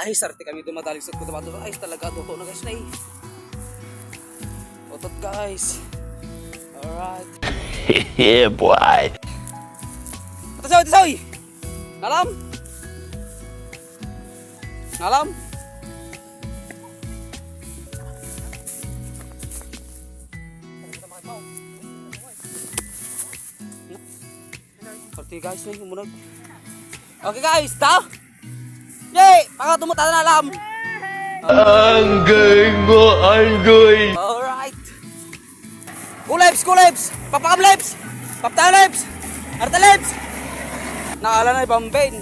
Ay, sarte kami dumadalig sa kutabato. Ay, talaga, totoo na guys na eh. Otot guys. Alright. yeah, boy. Tasaw, tasaw! Nalam? Nalam? Okay guys. Okay guys, ta? Baka tumuta na alam. Ang galing mo, Anggoy. Alright. Kulips, kulips! Papakam lips! Papta lips! Arta lips! Nakala na ibang vein.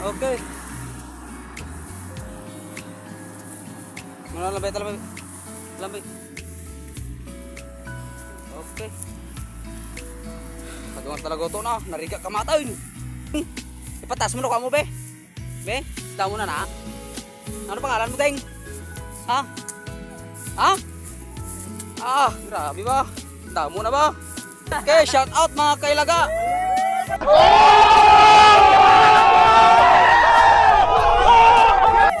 Okay. Mana lambay, lambay. Lambay. Okay. Pagkakas talaga ito na, nariga ka matayin. Ipatas mo na ka mo, be. Be, tao mo na na. Ano pangalan mo, Teng? Ha? Ha? Ah, grabe ba? Tamo na ba? Okay, shout out mga kailaga.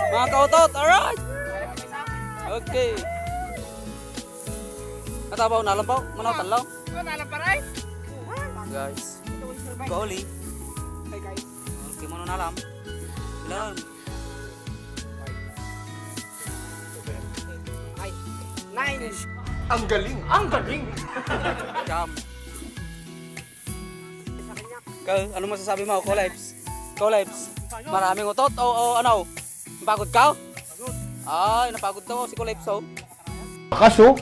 Mga kautot, alright. Okay. Natabaw na lang po, manatan lang. Guys, kauli. Okay, mo na lang. Ilan? Nine. Ang galing! Ang galing! Jam. Ikaw, ano masasabi mo, Collabs? Collabs, maraming utot o, o ano? Napagod ka? Ay, napagod daw si Collabs oh. Lakas oh.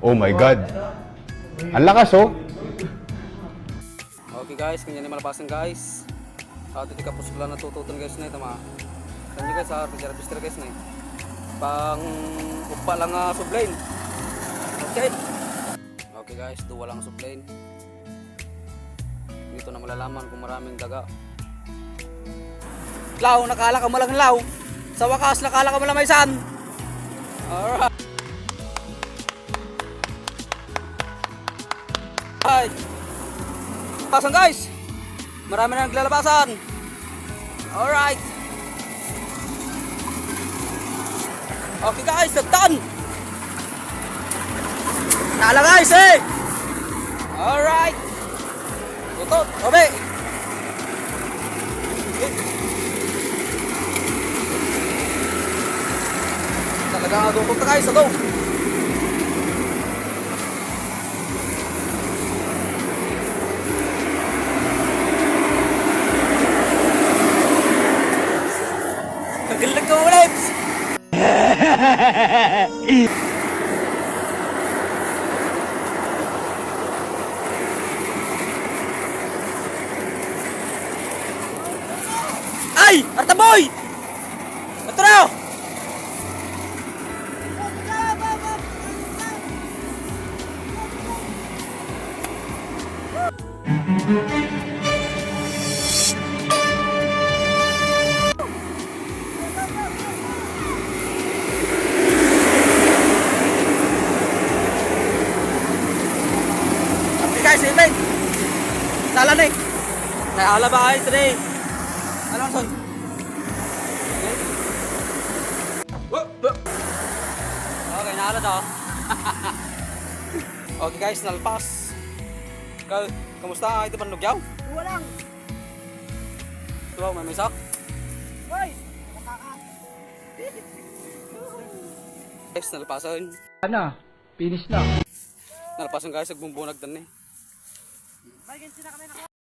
Oh my God. Ang lakas oh. Okay guys, kanya ni malapasan guys. At hindi ka po sila natututan guys na ito mga. Kanya guys, sa arte jarabistra guys na Pang upa lang nga sublane. Okay. Okay guys, duwa lang sublane. Dito na malalaman kung maraming daga. Law, nakala ka mo lang law. Sa wakas, nakala ka mo lang may san. Alright. Hi. Pasan guys. Marami na naglalabasan. Alright. Okay guys, done. Nala guys eh. Alright. Tutot, obe. Talaga na guys, ito. Ulit. Ay! Artaboy! Ito na! Okay Nahala ba kayo today? Ano ang soy? Okay, nahala to. okay guys, nalpas. Ikaw, kamusta ang ito panlugyaw? Walang. Tuwaw, may misak? Hoy! Guys, nalpasan. Ano? Finish na. Nalpasan guys, nagbubunag dan eh. May ganti na kami na